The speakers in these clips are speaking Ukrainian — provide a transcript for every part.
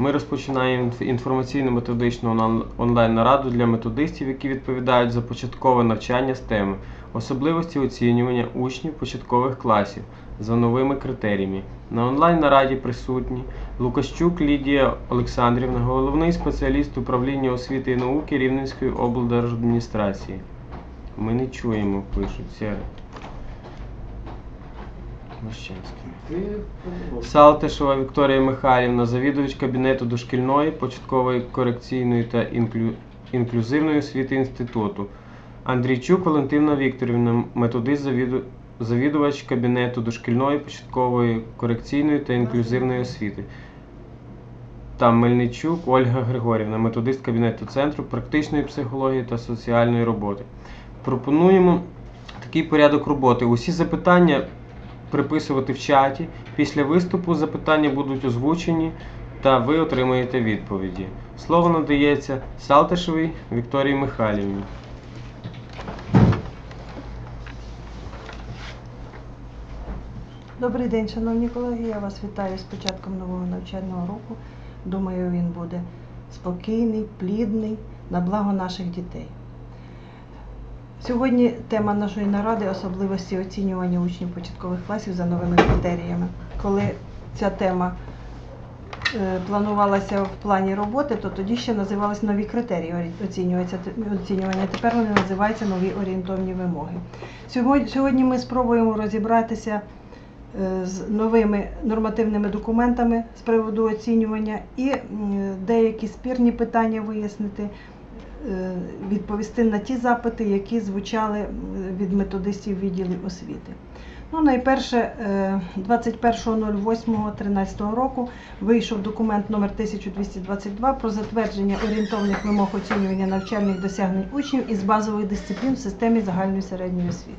Ми розпочинаємо інф- інформаційно-методичну онлайн- онлайн-нараду для методистів, які відповідають за початкове навчання з теми особливості оцінювання учнів початкових класів за новими критеріями. На онлайн-нараді присутні Лукащук Лідія Олександрівна, головний спеціаліст управління освіти і науки Рівненської облдержадміністрації. Ми не чуємо, пишуть Сєре. Мощанський. Салтишева Вікторія Михайлівна, завідувач кабінету дошкільної, початкової корекційної та інклю... інклюзивної освіти інституту. Андрійчук Валентина Вікторівна, методист завіду... завідувач кабінету дошкільної, початкової корекційної та інклюзивної освіти. Та Мельничук Ольга Григорівна, методист кабінету центру практичної психології та соціальної роботи. Пропонуємо такий порядок роботи. Усі запитання приписувати в чаті. Після виступу запитання будуть озвучені та ви отримаєте відповіді. Слово надається Салтишевій Вікторії Михайлівні. Добрий день, шановні колеги. Я вас вітаю з початком нового навчального року. Думаю, він буде спокійний, плідний, на благо наших дітей. Сьогодні тема нашої наради особливості оцінювання учнів початкових класів за новими критеріями. Коли ця тема е, планувалася в плані роботи, то тоді ще називались нові критерії оцінювання. Тепер вони називаються нові орієнтовні вимоги. Сьогодні, ми спробуємо розібратися е, з новими нормативними документами з приводу оцінювання і деякі спірні питання вияснити, відповісти на ті запити, які звучали від методистів відділів освіти. Ну, найперше, е, 21.08.13 року вийшов документ номер 1222 про затвердження орієнтовних вимог оцінювання навчальних досягнень учнів із базових дисциплін в системі загальної середньої освіти.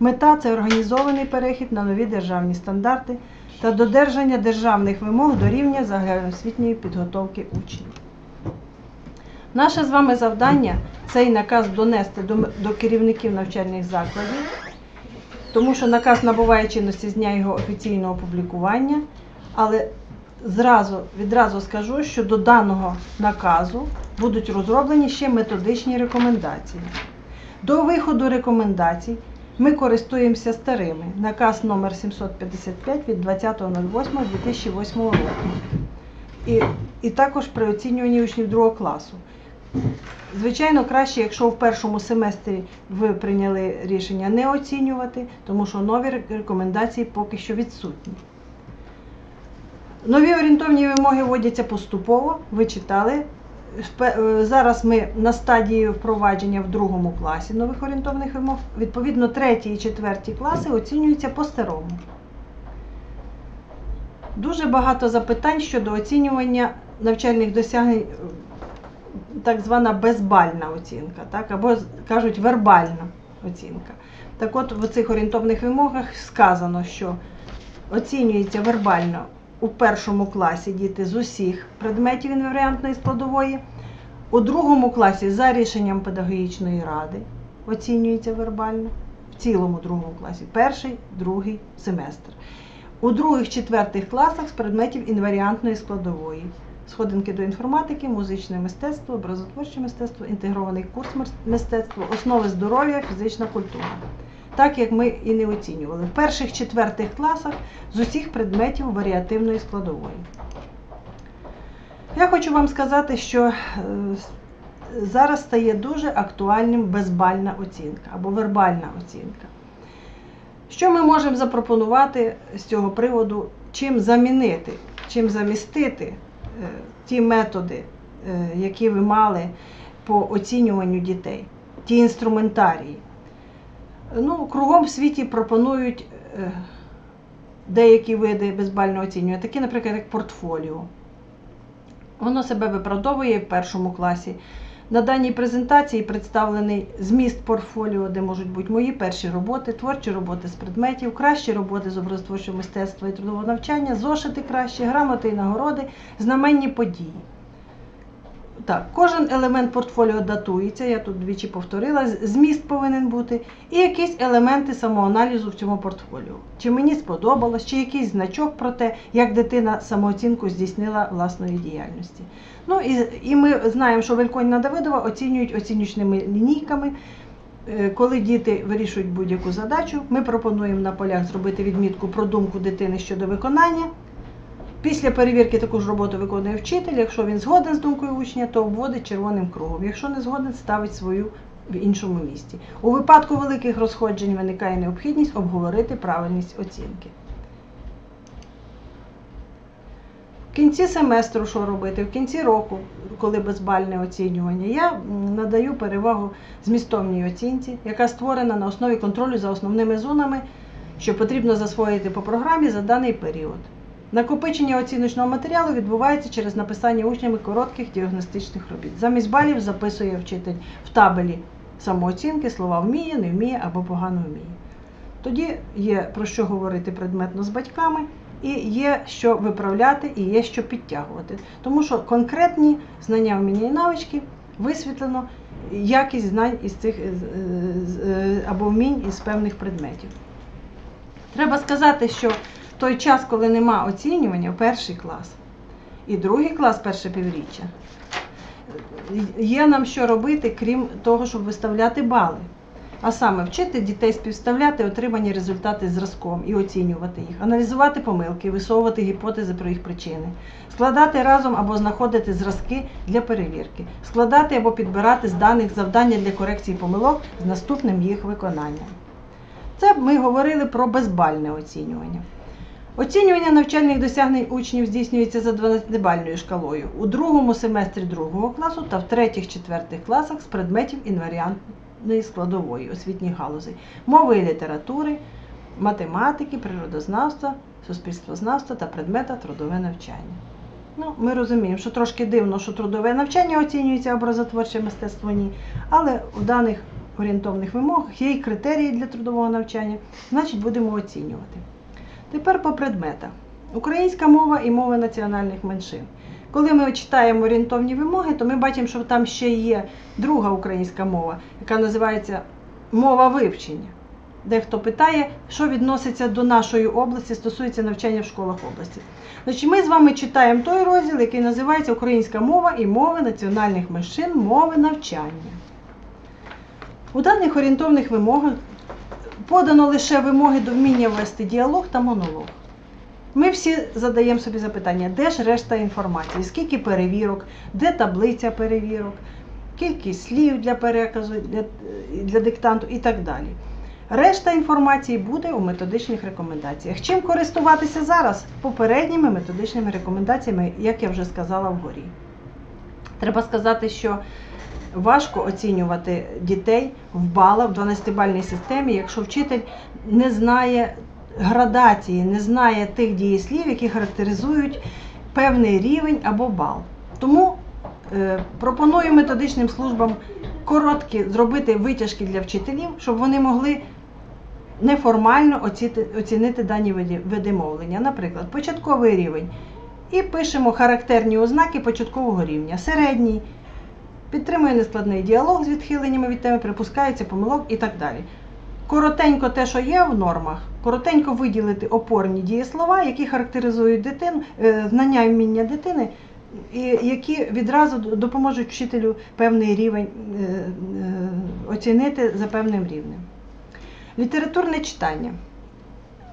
Мета це організований перехід на нові державні стандарти та додержання державних вимог до рівня загальноосвітньої підготовки учнів. Наше з вами завдання цей наказ донести до, до керівників навчальних закладів, тому що наказ набуває чинності з дня його офіційного опублікування, але зразу, відразу скажу, що до даного наказу будуть розроблені ще методичні рекомендації. До виходу рекомендацій ми користуємося старими. Наказ номер 755 від 20.08.2008 року. І, і також при оцінюванні учнів другого класу. Звичайно, краще, якщо в першому семестрі ви прийняли рішення не оцінювати, тому що нові рекомендації поки що відсутні. Нові орієнтовні вимоги вводяться поступово, ви читали. Е, Зараз ми на стадії впровадження в другому класі нових орієнтовних вимог. Відповідно, третій і четвертій класи оцінюються по-старому. Дуже багато запитань щодо оцінювання навчальних досягнень, так звана безбальна оцінка, так, або кажуть вербальна оцінка. Так от в цих орієнтовних вимогах сказано, що оцінюється вербально у першому класі діти з усіх предметів інваріантної складової, у другому класі за рішенням педагогічної ради оцінюється вербально, в цілому другому класі, перший, другий семестр. У других, четвертих класах з предметів інваріантної складової. Сходинки до інформатики, музичне мистецтво, образотворче мистецтво, інтегрований курс мис- мистецтва, основи здоров'я, фізична культура. Так як ми і не оцінювали. В перших четвертих класах з усіх предметів варіативної складової. Я хочу вам сказати, що е, зараз стає дуже актуальним безбальна оцінка або вербальна оцінка. Що ми можемо запропонувати з цього приводу, чим замінити, чим замістити ті методи, е, які ви мали по оцінюванню дітей, ті інструментарії? Ну, кругом в світі пропонують е, деякі види безбального оцінювання, такі, наприклад, як портфоліо. Воно себе виправдовує в першому класі. На даній презентації представлений зміст портфоліо, де можуть бути мої перші роботи, творчі роботи з предметів, кращі роботи з образотворчого мистецтва і трудового навчання, зошити кращі, грамоти і нагороди, знаменні події. Так, кожен елемент портфоліо датується, я тут двічі повторила, зміст повинен бути, і якісь елементи самоаналізу в цьому портфоліо. Чи мені сподобалось, чи якийсь значок про те, як дитина самооцінку здійснила власної діяльності. Ну і, і ми знаємо, що Вельконіна Давидова оцінюють оцінюючними лінійками. Е, Коли діти вирішують будь-яку задачу, ми пропонуємо на полях зробити відмітку про думку дитини щодо виконання. Після перевірки таку ж роботу виконує вчитель. Якщо він згоден з думкою учня, то обводить червоним кругом. Якщо не згоден, ставить свою в іншому місці. У випадку великих розходжень виникає необхідність обговорити правильність оцінки. В кінці семестру що робити? В кінці року, коли безбальне оцінювання, я надаю перевагу змістовній оцінці, яка створена на основі контролю за основними зонами, що потрібно засвоїти по програмі за даний період. Накопичення оціночного матеріалу відбувається через написання учнями коротких діагностичних робіт. Замість балів записує вчитель в табелі самооцінки слова вміє, не вміє або погано вміє. Тоді є про що говорити предметно з батьками, і є що виправляти, і є що підтягувати. Тому що конкретні знання, вміння і навички висвітлено якість знань із цих е, з- е, або вмінь із певних предметів. Треба сказати, що той час, коли нема оцінювання, перший клас і другий клас, перше півріччя, є нам що робити, крім того, щоб виставляти бали. А саме вчити дітей співставляти отримані результати зразком і оцінювати їх, аналізувати помилки, висовувати гіпотези про їх причини, складати разом або знаходити зразки для перевірки, складати або підбирати з даних завдання для корекції помилок з наступним їх виконанням. Це ми говорили про безбальне оцінювання. Оцінювання навчальних досягнень учнів здійснюється за 12-бальною шкалою у другому семестрі другого класу та в третіх-четвертих класах з предметів інваріантної складової освітніх галузей мови і літератури, математики, природознавства, суспільствознавства та предмета трудове навчання. Ну, ми розуміємо, що трошки дивно, що трудове навчання оцінюється, образотворче мистецтво ні, але у даних орієнтовних вимогах є і критерії для трудового навчання, значить будемо оцінювати. Тепер по предметах. Українська мова і мови національних меншин. Коли ми читаємо орієнтовні вимоги, то ми бачимо, що там ще є друга українська мова, яка називається мова вивчення. Дехто питає, що відноситься до нашої області, стосується навчання в школах області. Значить, ми з вами читаємо той розділ, який називається Українська мова і мови національних меншин, мови навчання. У даних орієнтовних вимогах подано лише вимоги до вміння вести діалог та монолог. Ми всі задаємо собі запитання, де ж решта інформації, скільки перевірок, де таблиця перевірок, кількість слів для переказу, для, для диктанту і так далі. Решта інформації буде у методичних рекомендаціях. Чим користуватися зараз? Попередніми методичними рекомендаціями, як я вже сказала вгорі. Треба сказати, що важко оцінювати дітей в балах в 12-бальній системі, якщо вчитель не знає градації, не знає тих дієслів, які характеризують певний рівень або бал. Тому е, пропоную методичним службам короткі зробити витяжки для вчителів, щоб вони могли неформально оцінити дані види мовлення. Наприклад, початковий рівень. І пишемо характерні ознаки початкового рівня. Середній, підтримує нескладний діалог з відхиленнями від теми, припускається помилок і так далі. Коротенько те, що є в нормах, коротенько виділити опорні дієслова, які характеризують дитину, е, знання і вміння дитини, і які відразу допоможуть вчителю певний рівень е, е, оцінити за певним рівнем. Літературне читання.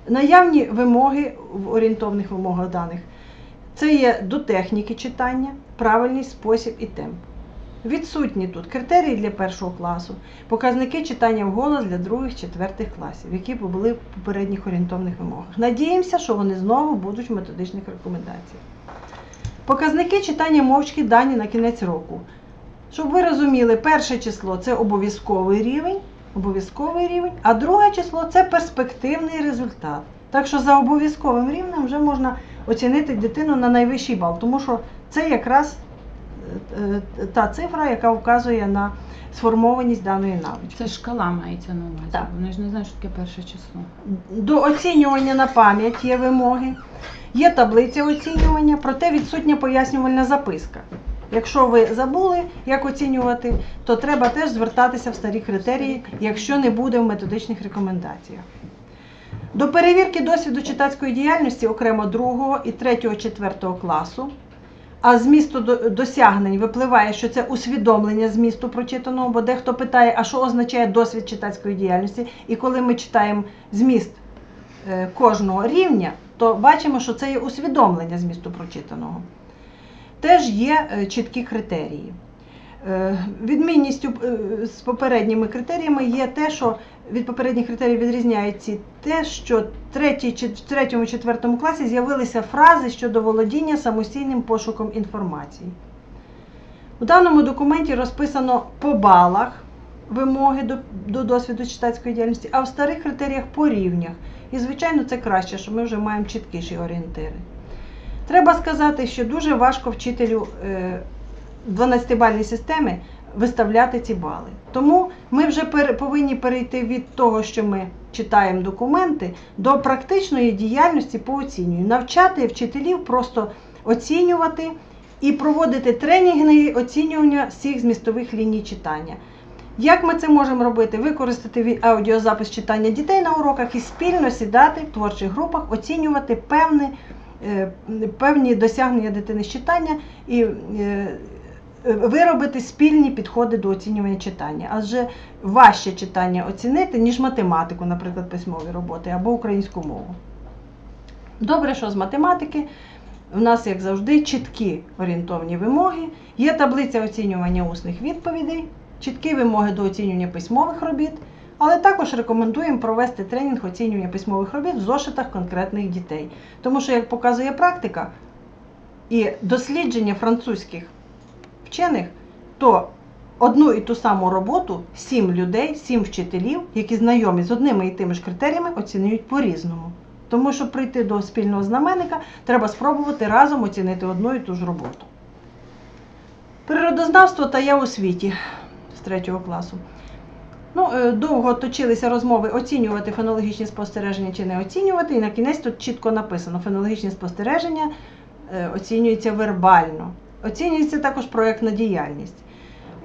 Наявні вимоги в орієнтовних вимогах даних це є до техніки читання, правильність, спосіб і темп. Відсутні тут критерії для першого класу, показники читання вголос для других, четвертих класів, які були в попередніх орієнтовних вимогах. Надіємося, що вони знову будуть в методичних рекомендаціях. Показники читання мовчки дані на кінець року. Щоб ви розуміли, перше число це обов'язковий рівень, обов'язковий рівень, а друге число це перспективний результат. Так що за обов'язковим рівнем вже можна оцінити дитину на найвищий бал, тому що це якраз та цифра, яка вказує на сформованість даної навички. Це шкала мається на увазі. Так. Вони ж не знають, що таке перше число. До оцінювання на пам'ять є вимоги, є таблиця оцінювання, проте відсутня пояснювальна записка. Якщо ви забули, як оцінювати, то треба теж звертатися в старі критерії, якщо не буде в методичних рекомендаціях. До перевірки досвіду читацької діяльності окремо 2 і 3 4 класу. А змісту до- досягнень випливає, що це усвідомлення змісту прочитаного, бо дехто питає, а що означає досвід читацької діяльності. І коли ми читаємо зміст е, кожного рівня, то бачимо, що це є усвідомлення змісту прочитаного. Теж є е, чіткі критерії. Е, Відмінністю з попередніми критеріями є те, що від попередніх критеріїв відрізняється те, що в третьому четвертому класі з'явилися фрази щодо володіння самостійним пошуком інформації. У даному документі розписано по балах вимоги до, до досвіду читацької діяльності, а в старих критеріях по рівнях. І, звичайно, це краще, що ми вже маємо чіткіші орієнтири. Треба сказати, що дуже важко вчителю е, 12-бальної системи виставляти ці бали. Тому ми вже повинні перейти від того, що ми читаємо документи, до практичної діяльності по оцінюю. Навчати вчителів просто оцінювати і проводити тренінги оцінювання всіх змістових ліній читання. Як ми це можемо робити? Використати аудіозапис читання дітей на уроках і спільно сідати в творчих групах, оцінювати певні, е, певні досягнення дитини з читання і е, виробити спільні підходи до оцінювання читання. Адже важче читання оцінити, ніж математику, наприклад, письмові роботи або українську мову. Добре, що з математики у нас, як завжди, чіткі орієнтовні вимоги. Є таблиця оцінювання усних відповідей, чіткі вимоги до оцінювання письмових робіт, але також рекомендуємо провести тренінг оцінювання письмових робіт в зошитах конкретних дітей. Тому що, як показує практика і дослідження французьких вчених, то одну і ту саму роботу сім людей, сім вчителів, які знайомі з одними і тими ж критеріями, оцінюють по-різному. Тому, щоб прийти до спільного знаменника, треба спробувати разом оцінити одну і ту ж роботу. Природознавство та я у світі з третього класу. Ну, е, довго точилися розмови оцінювати фонологічні спостереження чи не оцінювати, і на кінець тут чітко написано: фонологічні спостереження е, оцінюються вербально. Оцінюється також проєктна діяльність,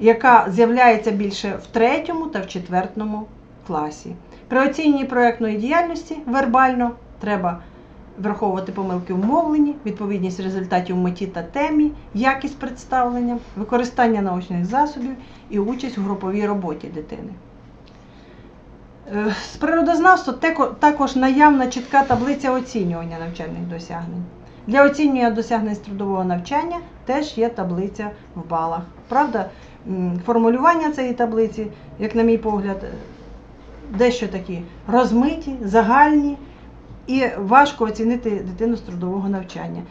яка з'являється більше в третьому та в четвертому класі. При оціненні проєктної діяльності вербально треба враховувати помилки в мовленні, відповідність результатів меті та темі, якість представлення, використання научних засобів і участь у груповій роботі дитини. Е, З природознавства також наявна чітка таблиця оцінювання навчальних досягнень. Для оцінювання досягнень з трудового навчання теж є таблиця в балах. Правда, формулювання цієї таблиці, як на мій погляд, е, дещо такі розмиті, загальні і важко оцінити дитину з трудового навчання.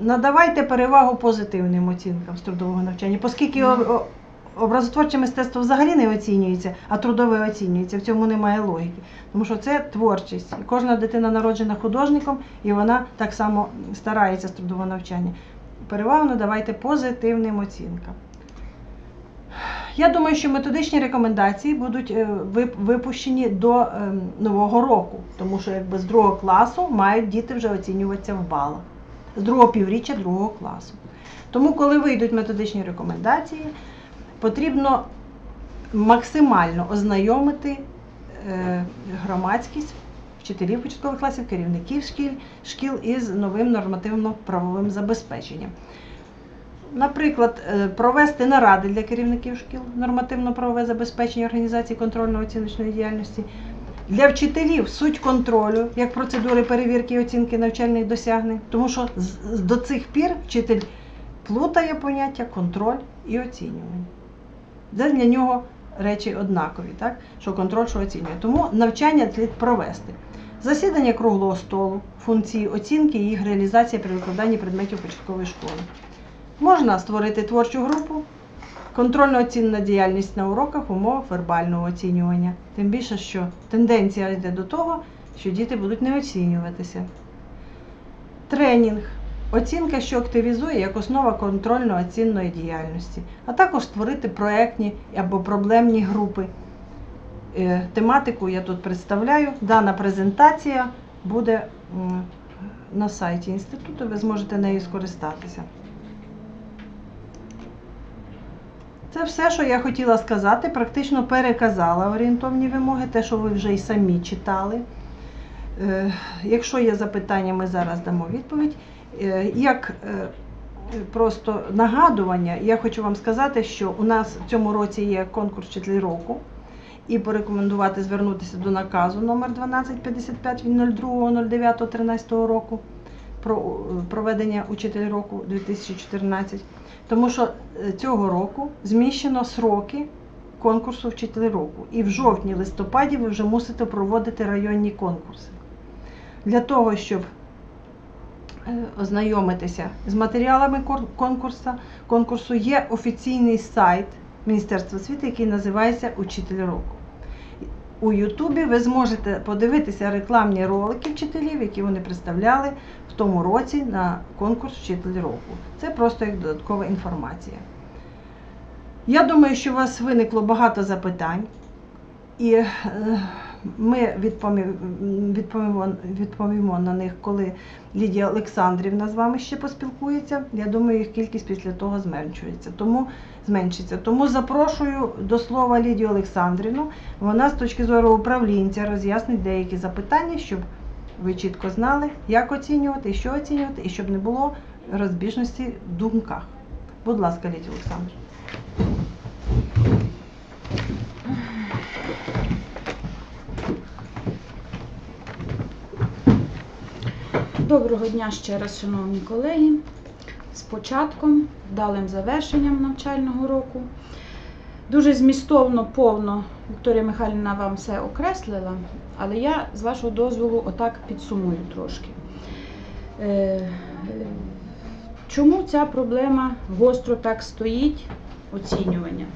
Надавайте перевагу позитивним оцінкам з трудового навчання, оскільки образотворче мистецтво взагалі не оцінюється, а трудове оцінюється. В цьому немає логіки. Тому що це творчість. І Кожна дитина народжена художником, і вона так само старається з трудового навчання. Перевагу надавайте позитивним оцінкам. Я думаю, що методичні рекомендації будуть е, випущені до ем, нового року, тому що якби з другого класу мають діти вже оцінюватися в балах, з другого півріччя другого класу. Тому, коли вийдуть методичні рекомендації, потрібно максимально ознайомити е, громадськість, вчителів початкових класів, керівників шкіл, шкіл із новим нормативно-правовим забезпеченням. Наприклад, е, провести наради для керівників шкіл, нормативно-правове забезпечення організації контрольно-оціночної діяльності. Для вчителів суть контролю, як процедури перевірки і оцінки навчальних досягнень, тому що до цих пір вчитель плутає поняття контроль і оцінювання. Це для нього речі однакові, так? що контроль, що оцінює. Тому навчання слід провести. Засідання круглого столу, функції оцінки і їх реалізація при викладанні предметів початкової школи. Можна створити творчу групу, контрольно-оцінна діяльність на уроках в умовах вербального оцінювання. Тим більше, що тенденція йде до того, що діти будуть не оцінюватися. Тренінг. Оцінка, що активізує як основа контрольно-оцінної діяльності, а також створити проектні або проблемні групи. Е, Тематику я тут представляю. Дана презентація буде на сайті інституту, ви зможете нею скористатися. Це все, що я хотіла сказати. Практично переказала орієнтовні вимоги, те, що ви вже й самі читали. Е, Якщо є запитання, ми зараз дамо відповідь. Е, Як е, просто нагадування, я хочу вам сказати, що у нас в цьому році є конкурс вчителі року. І порекомендувати звернутися до наказу номер 1255 від 02.09.13 року про е, проведення учитель року 2014. Тому що цього року зміщено сроки конкурсу вчителі року. І в жовтні-листопаді ви вже мусите проводити районні конкурси. Для того, щоб ознайомитися з матеріалами конкурсу, конкурсу є офіційний сайт Міністерства освіти, який називається Учитель року. У Ютубі ви зможете подивитися рекламні ролики вчителів, які вони представляли в тому році на конкурс Вчитель року. Це просто як додаткова інформація. Я думаю, що у вас виникло багато запитань, і е, ми відпові- відповімо, відповімо на них, коли Лідія Олександрівна з вами ще поспілкується. Я думаю, їх кількість після того зменшується. Тому зменшиться. Тому запрошую до слова Лідію Олександрівну. Вона з точки зору управлінця роз'яснить деякі запитання, щоб ви чітко знали, як оцінювати, що оцінювати, і щоб не було розбіжності в думках. Будь ласка, Лідія Олександрівна. Доброго дня ще раз, шановні колеги. З початком, вдалим завершенням навчального року. Дуже змістовно, повно Вікторія Михайлівна вам все окреслила, але я з вашого дозволу отак підсумую трошки. Е, Чому ця проблема гостро так стоїть оцінювання?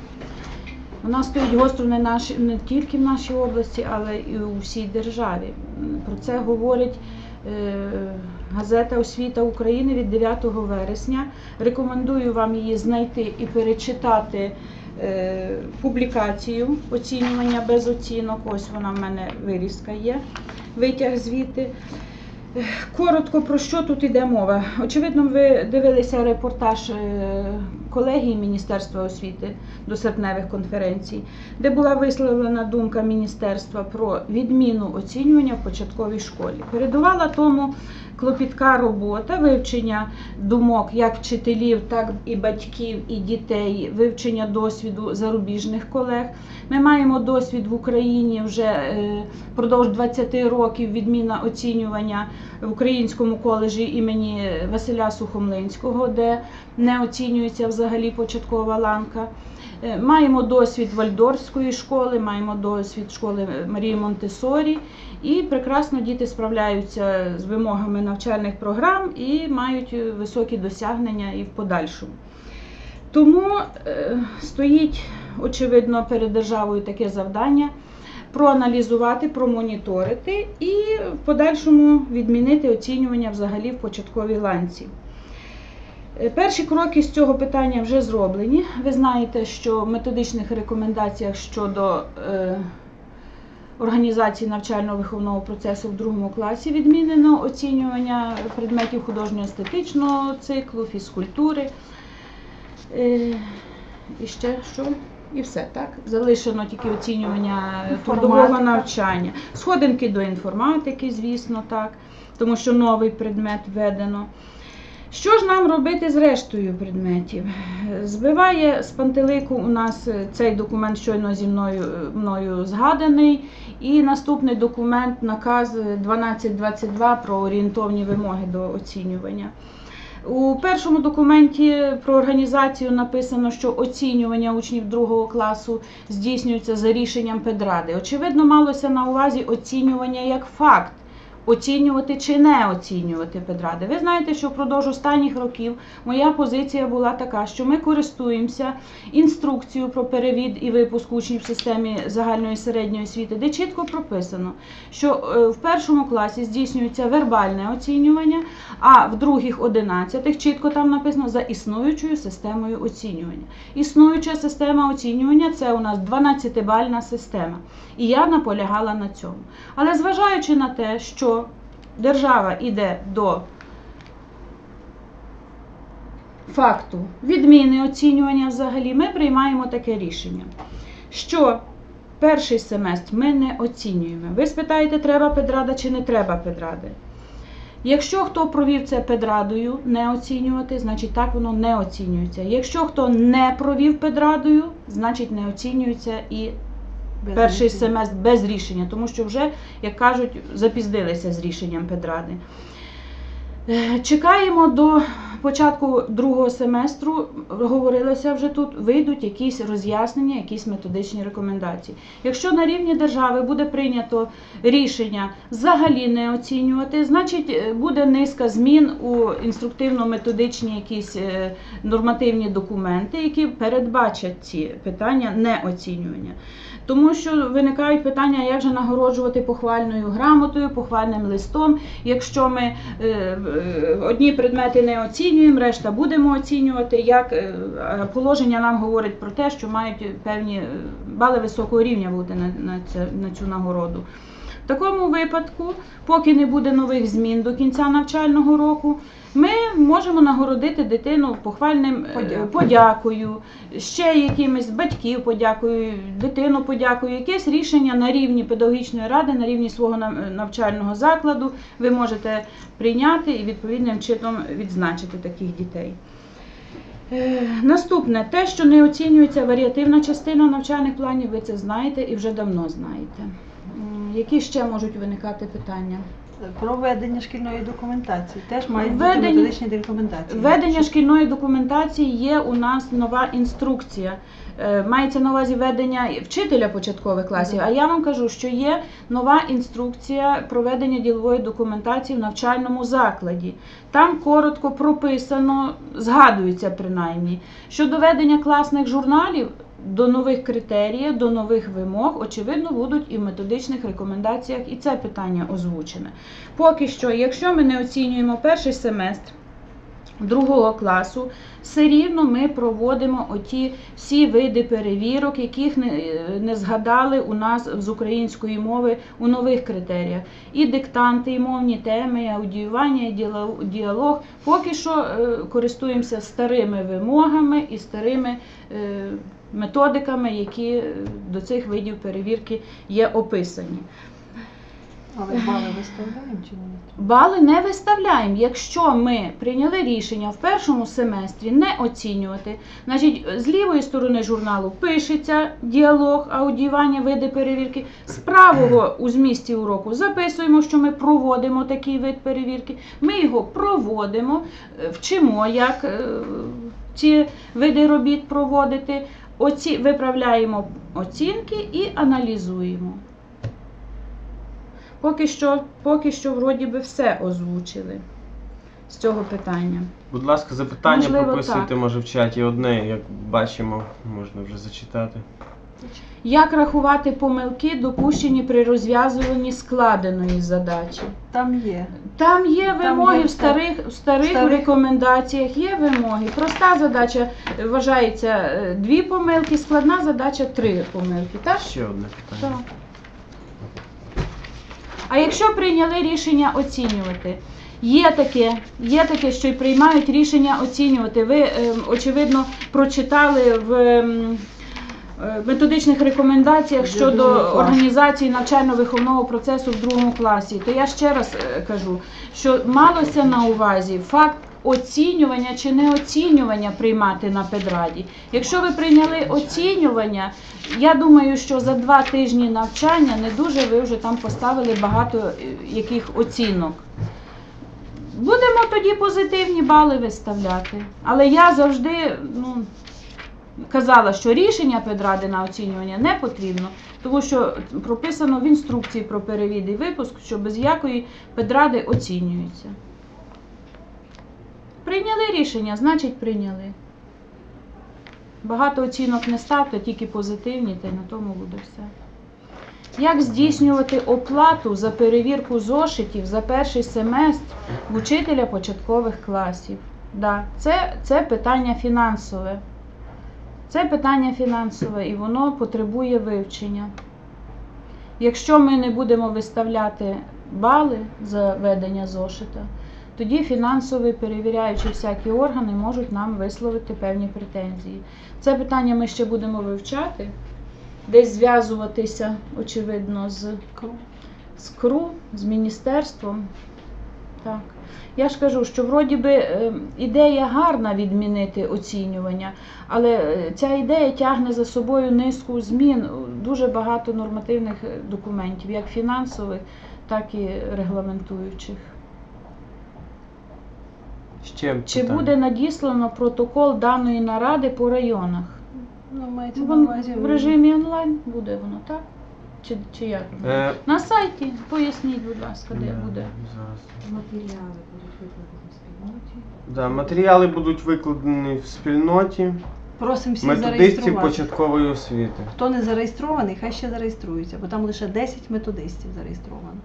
Вона стоїть гостро не, наші, не тільки в нашій області, але і у всій державі. Про це говорить газета Освіта України від 9 вересня. Рекомендую вам її знайти і перечитати е, публікацію оцінювання без оцінок. Ось вона в мене вирізка є. Витяг звідти. Коротко про що тут йде мова. Очевидно, ви дивилися репортаж е, колегії Міністерства освіти до серпневих конференцій, де була висловлена думка міністерства про відміну оцінювання в початковій школі. Передувала тому клопітка робота, вивчення думок як вчителів, так і батьків, і дітей, вивчення досвіду зарубіжних колег. Ми маємо досвід в Україні вже е, впродовж 20 років відміна оцінювання в українському коледжі імені Василя Сухомлинського, де не оцінюється взагалі початкова ланка. Е, Маємо досвід Вальдорфської школи, маємо досвід школи Марії Монтесорі, і прекрасно діти справляються з вимогами навчальних програм і мають високі досягнення і в подальшому. Тому е, стоїть, очевидно, перед державою таке завдання проаналізувати, промоніторити і в подальшому відмінити оцінювання взагалі в початковій ланці. Е, Перші кроки з цього питання вже зроблені. Ви знаєте, що в методичних рекомендаціях щодо е, організації навчально-виховного процесу в другому класі відмінено оцінювання предметів художньо-естетичного циклу, фізкультури. Е, і ще що? І все, так? Залишено тільки оцінювання трудового навчання. Сходинки до інформатики, звісно, так, тому що новий предмет введено. Що ж нам робити з рештою предметів? Збиває з пантелику у нас е, цей документ щойно зі мною, е, мною згаданий, і наступний документ, наказ е, 1222 про орієнтовні вимоги до оцінювання. У першому документі про організацію написано, що оцінювання учнів другого класу здійснюється за рішенням педради. Очевидно, малося на увазі оцінювання як факт. Оцінювати чи не оцінювати педради. Ви знаєте, що впродовж останніх років моя позиція була така, що ми користуємося інструкцією про перевід і випуск учнів в системі загальної середньої освіти, де чітко прописано, що е, в першому класі здійснюється вербальне оцінювання, а в других одинадцятих чітко там написано за існуючою системою оцінювання. Існуюча система оцінювання це у нас 12-бальна система. І я наполягала на цьому. Але зважаючи на те, що держава йде до факту відміни оцінювання взагалі, ми приймаємо таке рішення, що перший семестр ми не оцінюємо. Ви спитаєте, треба педрада чи не треба педради. Якщо хто провів це педрадою, не оцінювати, значить так воно не оцінюється. Якщо хто не провів педрадою, значить не оцінюється і Без перший рішення. семестр без рішення, тому що вже, як кажуть, запіздилися з рішенням педради. Е, Чекаємо до початку другого семестру, говорилося вже тут, вийдуть якісь роз'яснення, якісь методичні рекомендації. Якщо на рівні держави буде прийнято рішення взагалі не оцінювати, значить е, буде низка змін у інструктивно-методичні якісь е, нормативні документи, які передбачать ці питання неоцінювання. Тому що виникають питання, як же нагороджувати похвальною грамотою, похвальним листом. Якщо ми е, е, одні предмети не оцінюємо, решта будемо оцінювати. Як е, положення нам говорить про те, що мають певні бали високого рівня бути на цю нагороду. В такому випадку, поки не буде нових змін до кінця навчального року, ми можемо нагородити дитину похвальним е, Подякою. подякою, ще якимось батьків подякою, дитину подякою, якесь рішення на рівні педагогічної ради, на рівні свого навчального закладу ви можете прийняти і відповідним чином відзначити таких дітей. Е, Наступне, те, що не оцінюється варіативна частина навчальних планів, ви це знаєте і вже давно знаєте. Які ще можуть виникати питання? Про ведення шкільної документації теж мають бути методичні рекомендації. Ведення шкільної документації є у нас нова інструкція. Е, Мається на увазі ведення вчителя початкових класів. А я вам кажу, що є нова інструкція проведення ділової документації в навчальному закладі. Там коротко прописано, згадується принаймні, що до ведення класних журналів до нових критеріїв, до нових вимог, очевидно, будуть і в методичних рекомендаціях і це питання озвучене. Поки що, якщо ми не оцінюємо перший семестр другого класу, все рівно ми проводимо оті всі види перевірок, яких не, не згадали у нас з української мови у нових критеріях. І диктанти, і мовні теми, і аудіювання, і діалог-. Поки що е, користуємося старими вимогами і старими е, методиками, які до цих видів перевірки є описані. Але бали виставляємо чи ні? Бали не виставляємо. Якщо ми прийняли рішення в першому семестрі не оцінювати, значить з лівої сторони журналу пишеться діалог, аудіювання, види перевірки. З правого у змісті уроку записуємо, що ми проводимо такий вид перевірки. Ми його проводимо, е, вчимо, як е, ці види робіт проводити. Оці, виправляємо оцінки і аналізуємо. Поки що, поки що вроді би все озвучили з цього питання. Будь ласка, запитання Можливо, прописуйте, так. може в чаті одне, як бачимо, можна вже зачитати. Як рахувати помилки, допущені при розв'язуванні складеної задачі? Там є. Там є Там вимоги є в старих, в старих старих. рекомендаціях, є вимоги. Проста задача е, вважається е, дві помилки, складна задача три помилки. Так? Ще одне питання. Так. А якщо прийняли рішення оцінювати, є таке, є таке, що й приймають рішення оцінювати. Ви, ем, очевидно, прочитали в ем, методичних рекомендаціях щодо організації навчально-виховного процесу в другому класі. То я ще раз е, кажу, що малося на увазі факт. Оцінювання чи не оцінювання приймати на педраді. Якщо ви прийняли оцінювання, я думаю, що за два тижні навчання не дуже ви вже там поставили багато е, яких оцінок. Будемо тоді позитивні бали виставляти. Але я завжди ну, казала, що рішення педради на оцінювання не потрібно, тому що прописано в інструкції про перевід і випуск, що без якої педради оцінюються. Прийняли рішення, значить прийняли. Багато оцінок не ставте, тільки позитивні, та й на тому буде все. Як здійснювати оплату за перевірку зошитів за перший семестр в учителя початкових класів? Да, це, це питання фінансове. Це питання фінансове і воно потребує вивчення. Якщо ми не будемо виставляти бали за ведення зошита, тоді фінансові перевіряючі всякі органи можуть нам висловити певні претензії. Це питання ми ще будемо вивчати, десь зв'язуватися, очевидно, з з КРУ, з міністерством. Так. Я ж кажу, що вроді би е, ідея гарна відмінити оцінювання, але е, ця ідея тягне за собою низку змін, дуже багато нормативних е, документів, як фінансових, так і регламентуючих. Ще Чи питання? буде надіслано протокол даної наради по районах? Ну, мається на увазі в режимі онлайн буде воно, так? Чи, чи як? Е, На сайті поясніть, будь ласка, де да, буде. Зараз. Матеріали будуть викладені в спільноті. Да, матеріали будуть викладені в спільноті Просимо всіх методистів зареєструвати. початкової освіти. Хто не зареєстрований, хай ще зареєструється, бо там лише 10 методистів зареєстровано.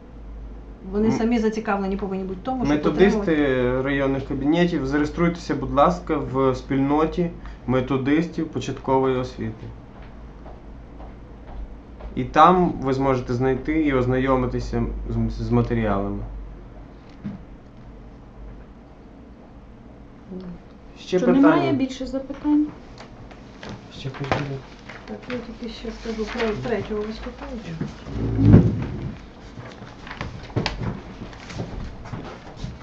Вони М- самі зацікавлені повинні бути в тому, щоб отримувати- Методисти районних кабінетів, зареєструйтеся, будь ласка, в спільноті методистів початкової освіти. І там ви зможете знайти і ознайомитися з, з матеріалами. Ще Що питання? немає більше запитань? Ще питання? Так, я тільки ще скажу про третього виступаючого.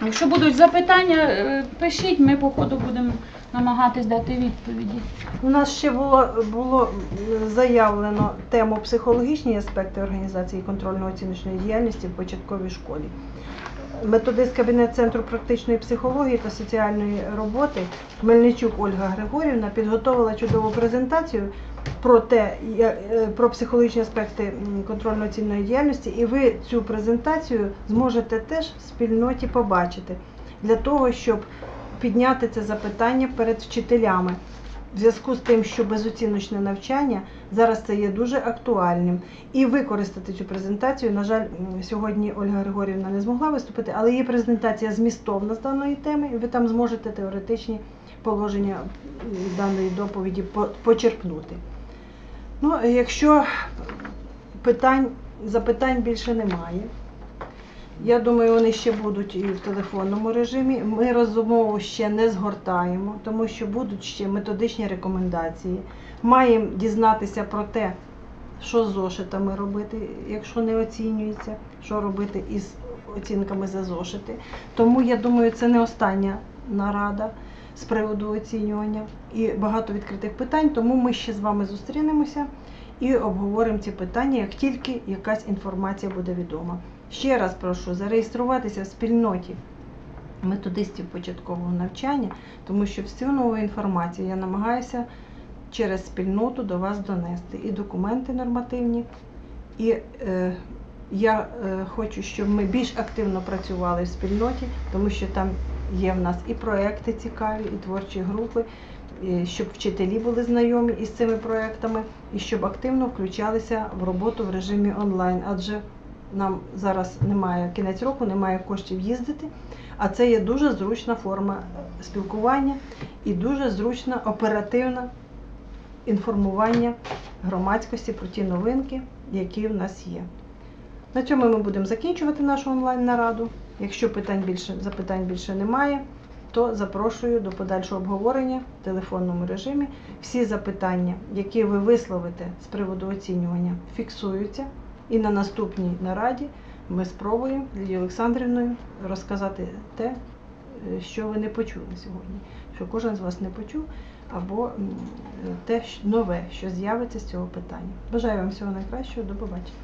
Якщо будуть запитання, е, пишіть, ми по ходу будемо намагатись дати відповіді. У нас ще було, було заявлено тему психологічні аспекти організації контрольно-оціночної діяльності в початковій школі. Методист кабінет центру практичної психології та соціальної роботи Мельничук Ольга Григорівна підготовила чудову презентацію про те, е, про психологічні аспекти контрольно-оцінної діяльності, і ви цю презентацію зможете теж в спільноті побачити для того, щоб підняти це запитання перед вчителями. В зв'язку з тим, що безоціночне навчання зараз це є дуже актуальним. І використати цю презентацію. На жаль, сьогодні Ольга Григорівна не змогла виступити, але її презентація змістовна з даної теми, і ви там зможете теоретичні положення даної доповіді по- почерпнути. Ну, якщо питань, запитань більше немає. Я думаю, вони ще будуть і в телефонному режимі. Ми розмову ще не згортаємо, тому що будуть ще методичні рекомендації. Маємо дізнатися про те, що з зошитами робити, якщо не оцінюється, що робити із оцінками за зошити. Тому я думаю, це не остання нарада з приводу оцінювання і багато відкритих питань. Тому ми ще з вами зустрінемося і обговоримо ці питання, як тільки якась інформація буде відома. Ще раз прошу зареєструватися в спільноті методистів початкового навчання, тому що всю нову інформацію я намагаюся через спільноту до вас донести. І документи нормативні, і е, я е, хочу, щоб ми більш активно працювали в спільноті, тому що там є в нас і проекти цікаві, і творчі групи, і щоб вчителі були знайомі із цими проектами, і щоб активно включалися в роботу в режимі онлайн. Адже нам зараз немає кінець року, немає коштів їздити, а це є дуже зручна форма е, спілкування і дуже зручна оперативна інформування громадськості про ті новинки, які в нас є. На цьому ми будемо закінчувати нашу онлайн-нараду. Якщо питань більше, запитань більше немає, то запрошую до подальшого обговорення в телефонному режимі. Всі запитання, які ви висловите з приводу оцінювання, фіксуються. І на наступній нараді ми спробуємо з Олександрівною розказати те, е, що ви не почули сьогодні, що кожен з вас не почув, або те нове, що з'явиться з цього питання. Бажаю вам всього найкращого, до побачення.